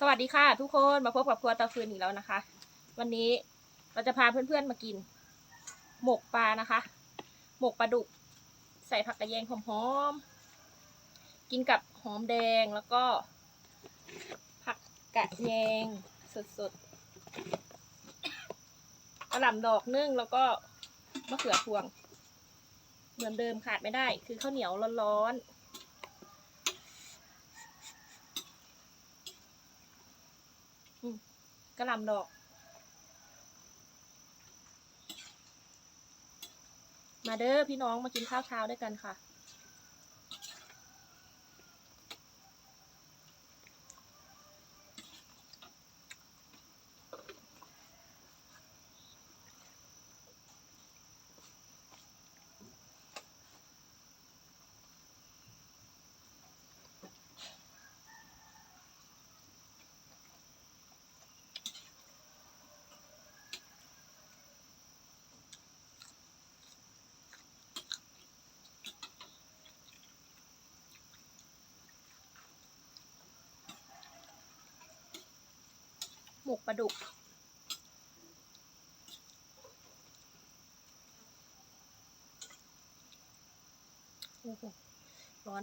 สวัสดีค่ะทุกคนมาพบกับครัวตาฟืนอีกแล้วนะคะ วันนี้เราจะพาเพื่อนๆมากิน หมกปลานะคะ หมกปลาดุก ใส่ผักกระแยงหอมๆกินกับหอมแดงแล้วก็ ผักกระแยงสดๆกระหล่ำดอกนึ่งแล้วก็มะเขือพวง เหมือนเดิมขาดไม่ได้ คือข้าวเหนียวร้อนๆ กระลำดอก มาเด้อพี่น้องมากินข้าวเช้าด้วยกันค่ะ หมกปลาดุก โอ้โห ร้อน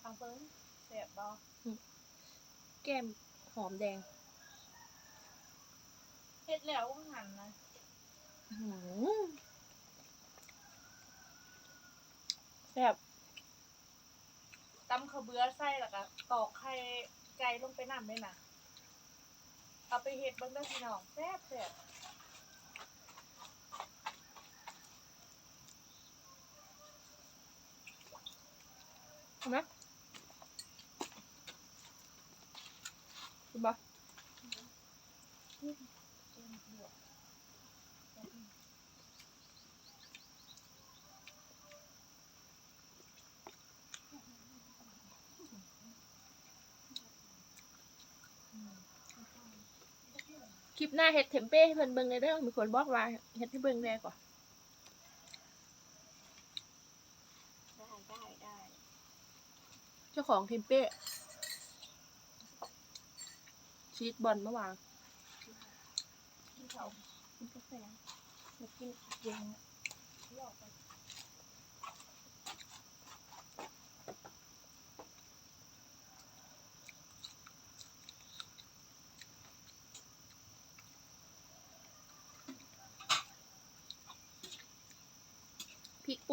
เอาเบิ้งเสียบบอแก้มหอมแดงเฮ็ดแล้วก็หันนะอื้อหือแซ่บตำข้าวเบื่อใส่แล้วก็ตอกไข่ ไก่ลงไปน้ำด้วยนะเอาไปเห็ดเบิ้งได้อพี่น้องแซ่บแซ่บเห็นไหมกินปะ คลิปหน้าเห็ดเทมเป้ให้เพิ่นเบิ่งเลยเด้อมีคนบอกว่าเห็ดให้เบิ่งแน่กว่าได้ได้ได้เจ้าของเทมเป้ชีสบอลเมื่อวานกินเขากินกาแฟอยากินเย็นลอกไป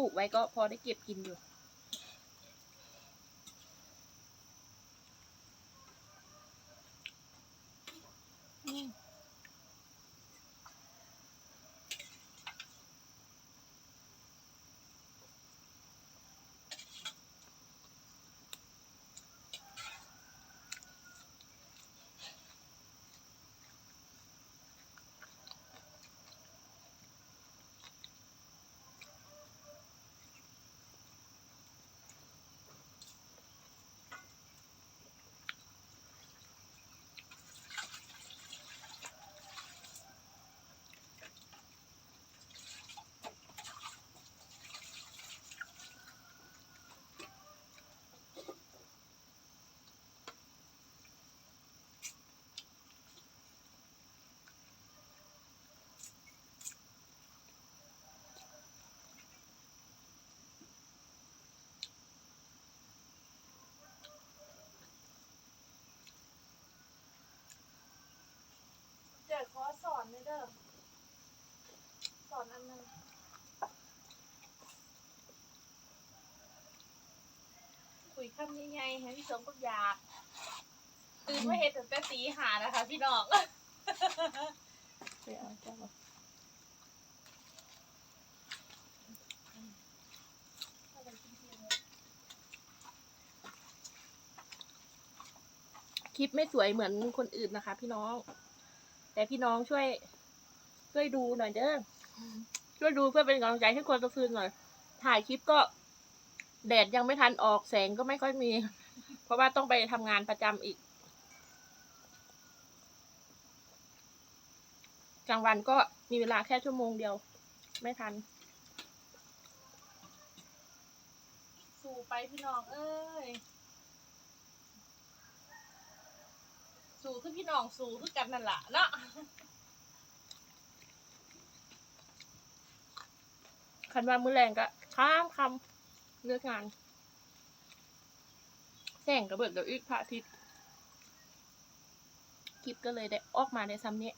ลูกไว้ก็พอได้เก็บกินอยู่ อืม เดี๋ยวขอสอนหน่อยเด้อสอนอันหนึง คุยคำใหญ่ๆให้พี่สมก็อยากตื่นมาเฮ็ดตั้งแต่ตีหานะคะ พี่น้องไปเอาเจ้ามาคลิปไม่สวยเหมือนคนอื่นนะคะ พี่น้อง แต่พี่น้องช่วย ช่วยดูหน่อยเด้อช่วยดูเพื่อเป็นกำลังใจให้คนตะฟืนหน่อยถ่ายคลิปก็ แดดยังไม่ทันออกแสงก็ไม่ค่อยมี เพราะว่าต้องไปทำงานประจำอีก กลางวันก็มีเวลาแค่ชั่วโมงเดียว ไม่ทัน สู่ไปพี่น้องเอ้ย สู่คือพี่น้องสู่คือกันนั่นล่ะเนาะคันว่ามือแรงก็ข้ามคำ เลือกงาน แสงกระเบิดกับอีกพระอาทิตย์คลิปก็เลยได้ออกมาในซ้ำนี้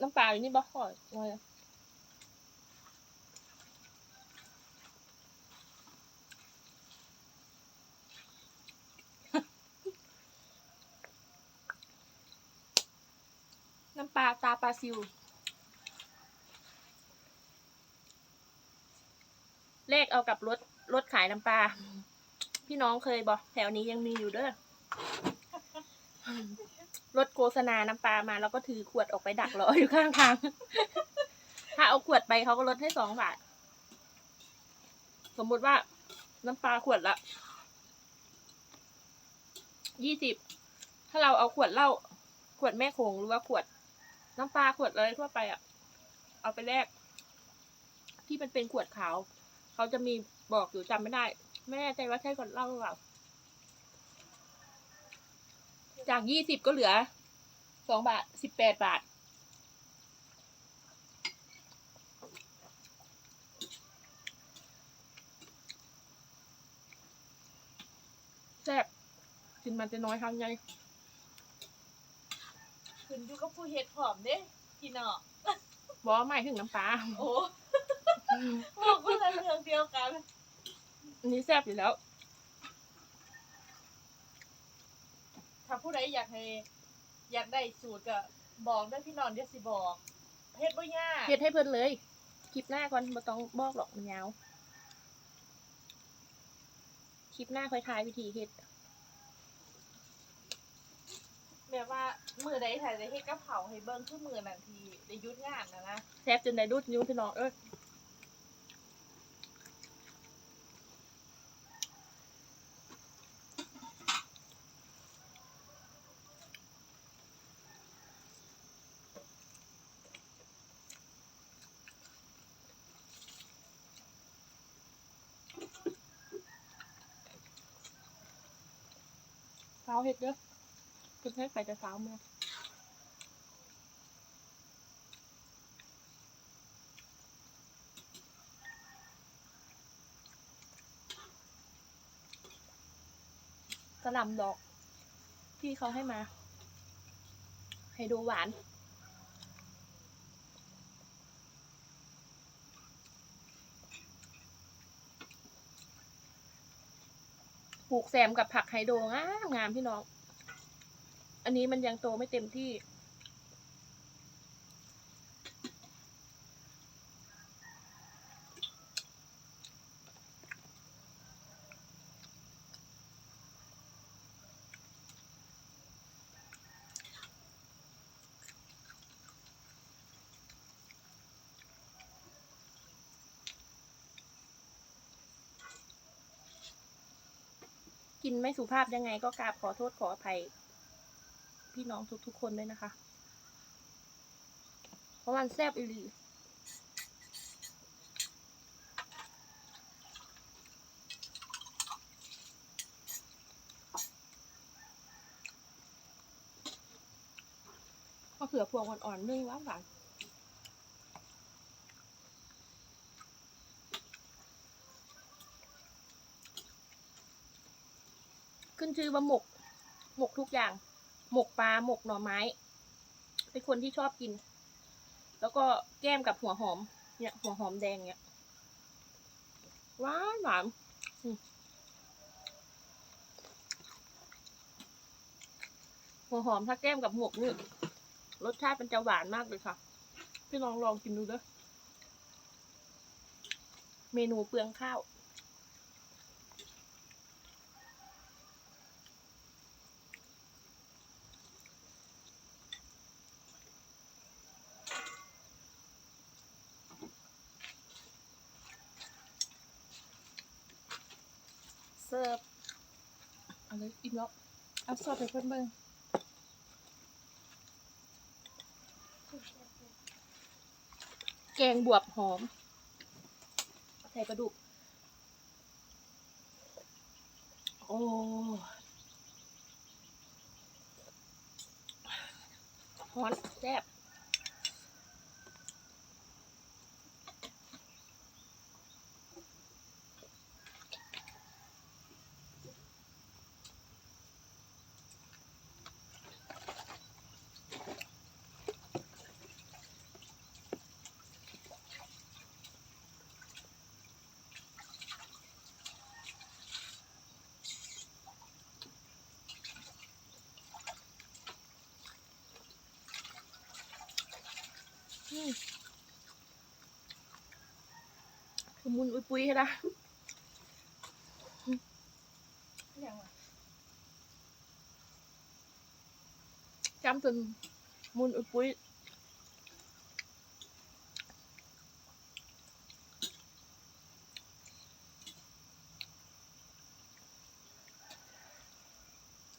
น้ำปลาอยู่นี่บ่ขอหน่อย น้ำปลา ตาปลาซิวเลขเอากับรถรถขายน้ำปลา พี่น้องเคยบอกแถวนี้ยังมีอยู่เด้อรถโฆษณาน้ำปลามา แล้วก็ถือขวดออกไปดักรออยู่ข้างทาง ถ้าเอาขวดไปเขาก็ลดให้สองบาท สมมุติว่าน้ำปลาขวดละยี่สิบ ถ้าเราเอาขวดเหล้า ขวดแม่โขงหรือว่าขวด น้ำปลาขวดอะไรทั่วไปอะ เอาไปแลกที่มันเป็นขวดขาว เขาจะมีบอกอยู่จำไม่ได้ ไม่แน่ใจว่าใช่ขวดเล้าหรือเปล่า จากยี่สิบก็เหลือสองบาทสิบแปดบาท แซ่บกินมันจะน้อยคำไงขึ้นอยู่ ผู้เฮ็ดพร้อมเด้พี่น้องบอกว่าไม่ถึงน้ำปลาโอ้บอกว่าเรื่องเดียวกัน อันนี้แซ่บอยู่แล้ว ถ้าผู้ใดอยากให้อยากได้สูตรก็บอกได้อพี่น้องเดี๋ยวสิบอกเฮ็ดบ่ยากเฮ็ดให้เพิ่นเลย คลิปหน้าก่อนบ่ต้องบอกหรอกมันยาว คลิปหน้าค่อยทายวิธีเฮ็ด แบบว่ามือใดถ่ายได้เฮ็ดกับเผาวให้เบิ่งคือมือนั่นทีได้หยุดงานนะนะแซ่บจนได้รูดนิ้วพี่น้องเอ้ยเช้าเฮ็ดเด้อ เพิ่ให้ไปแต่เช้ามากระหลำดอก ที่เขาให้มา ให้ดูหวานปลูกแซมกับผักไฮโดรงามงามพี่น้อง อันนี้มันยังโตไม่เต็มที่ กินไม่สุภาพยังไงก็กราบขอโทษขออภัย พี่น้องทุกๆคนด้วยนะคะ เพราะมันแซ่บอีหลีมะเขือพวงอ่อนๆนึ่งหวานหวานขึ้นชื่อว่าหมก หมกทุกอย่าง หมกปลาหมกหน่อไม้ เป็นคนที่ชอบกิน แล้วก็แก้มกับหัวหอม เนี่ย หัวหอมแดงเนี่ยหวานหวานหัวหอมถ้าแก้มกับหมกนี่รสชาติมันจะหวานมากเลยค่ะ พี่ลองลองกินดูเด้อเมนูเปลืองข้าว ร์ฟเอาเลยอิ่มแล้วเอาซอสไปเพิ่มเบิ่งแกงบวบหอม ใส่ปลาดุก โอ้ฮอนแซ่บ อมุนอุยปุยให้ละอย่างวะจำจนมุนอุยปุย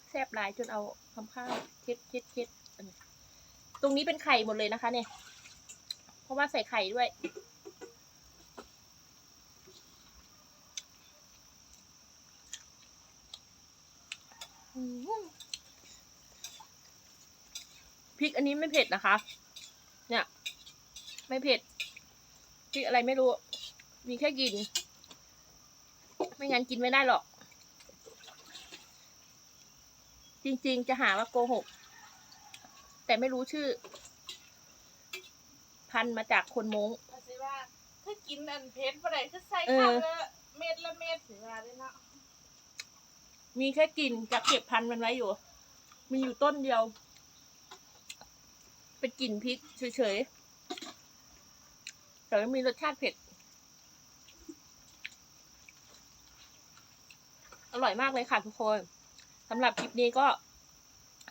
แซ่บหลายจนเอาคำข้าวเช็ดเช็ดเช็ดตรงนี้เป็นไข่หมดเลยนะคะเนี่ย เพราะว่าใส่ไข่ด้วย พริกอันนี้ไม่เผ็ดนะคะ เนี่ย ไม่เผ็ด พริกอะไรไม่รู้ มีแค่กลิน ไม่งั้นกินไม่ได้หรอก จริงๆจะหาว่าโกหก แต่ไม่รู้ชื่อ พันธุ์มาจากคนมงก็สิว่าถ้ากินอันเพชรบ่ได้คือใส่เออข้าวละเม็ดละเม็ดสิว่าได้เนาะ มีแค่กลิ่นกับเก็บพันธุ์มันไว้อยู่ มีอยู่ต้นเดียว เป็นกลิ่นพริกเฉยๆแต่ไม่มีรสชาติเผ็ด อร่อยมากเลยค่ะทุกคนสำหรับคลิปนี้ก็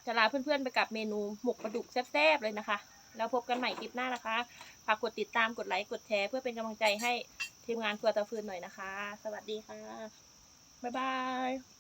จะลาเพื่อนๆไปกับเมนูหมกปลาดุกแซ่บๆเลยนะคะ แล้วพบกันใหม่คลิปหน้านะคะฝากกดติดตามกดไลค์กดแชร์เพื่อเป็นกำลังใจให้ทีมงานครัวตะฟืนหน่อยนะคะ สวัสดีค่ะ บ๊ายบาย